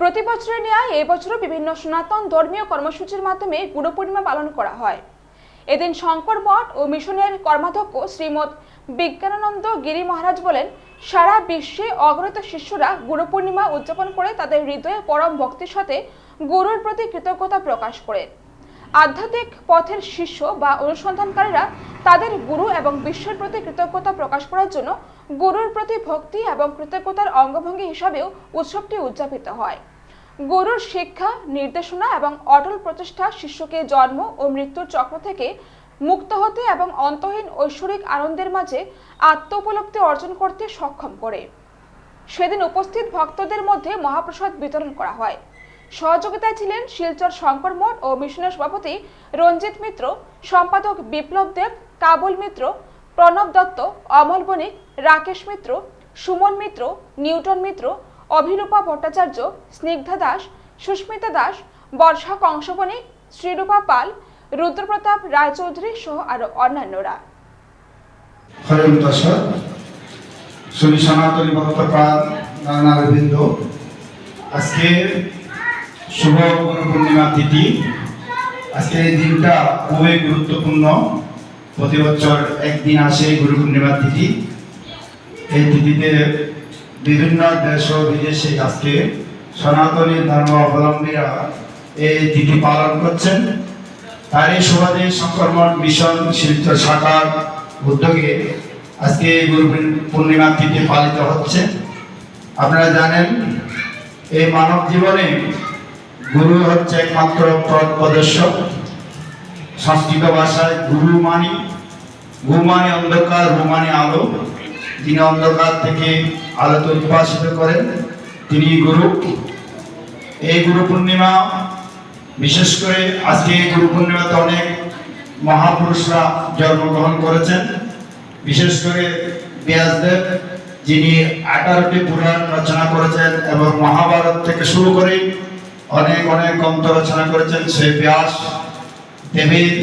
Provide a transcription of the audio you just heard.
প্রতি বছরের ন্যায় এই বছরও বিভিন্ন সনাতন ধর্মীয় কর্মসূচির মাধ্যমে গুরু পূর্ণিমা পালন করা হয়। এদিন শঙ্কর মঠ ও মিশনের কর্মাধ্যক্ষ শ্রীমৎ বিজ্ঞানানন্দ গিরি মহারাজ বলেন, সারা বিশ্বে অগ্রত শিষ্যরা গুরু পূর্ণিমা উদযাপন করে তাদের হৃদয়ে পরম ভক্তির সাথে গুরুর প্রতি কৃতজ্ঞতা প্রকাশ করে। আধ্যাত্মিক পথের শিষ্য বা অনুসন্ধানকারীরা তাদের গুরু এবং বিশ্বের প্রতি কৃতজ্ঞতা প্রকাশ করার জন্য গুরুর প্রতি ভক্তি এবং কৃতজ্ঞতার অঙ্গভঙ্গি হিসাবেও উৎসবটি উদযাপিত হয়। গুরুর শিক্ষা, নির্দেশনা এবং অটল প্রচেষ্টা শিষ্যকে জন্ম ও মৃত্যুর চক্র থেকে মুক্ত হতে এবং অন্তহীন ঐশ্বরিক আনন্দের মাঝে আত্ম উপলব্ধি অর্জন করতে সক্ষম করে। সেদিন উপস্থিত ভক্তদের মধ্যে মহাপ্রসাদ বিতরণ করা হয়। সহযোগিতায় ছিলেন শিলচর শঙ্কর মঠ ও মিশনের সভাপতি রঞ্জিত মিত্র, সম্পাদক বিপ্লব দেব, কাবুল মিত্র, প্রণব দত্ত, অমল বণিক, রাকেশ মিত্র, সুমন মিত্র, নিউটন মিত্র, অভিরূপা ভট্টাচার্য, স্নিগ্ধা দাস, সুস্মিতা দাস, বর্ষা কংসবণিক, শ্রীরূপা পাল, রুদ্রপ্রতাপ রায়চৌধুরী সহ আরও অন্যান্যরা। সনাতনী ভক্তপ্রাণ আজকে শুভ গুরু পূর্ণিমা তিথি। আজকে এই দিনটা খুবই গুরুত্বপূর্ণ। প্রতি বছর একদিন আসে গুরু পূর্ণিমা তিথি। এই তিথিতে বিভিন্ন দেশ ও বিদেশে আজকে সনাতনী ধর্ম অবলম্বীরা এই তিথি পালন করছেন। তার এই সুবাদে সংক্রমণ মিশন শিল্প শাখার উদ্যোগে আজকে এই গুরু পূর্ণিমা তিথি পালিত হচ্ছে। আপনারা জানেন, এই মানব জীবনে গুরু হচ্ছে একমাত্র প্রদর্শক। সংস্কৃত ভাষায় গুরু মানি, গু অন্ধকার, রু মানে আলো। যিনি অন্ধকার থেকে আলোতে উদ্ভাসিত করেন। তিনি গুরু। এই গুরু পূর্ণিমা, বিশেষ করে আজকে এই গুরু পূর্ণিমাতে অনেক মহাপুরুষরা জন্মগ্রহণ করেছেন। বিশেষ করে ব্যাসদেব, যিনি আঠারোটি পুরাণ রচনা করেছেন এবং মহাভারত থেকে শুরু করে অনেক অনেক গ্রন্থ রচনা করেছেন সেই ব্যাস দেবীর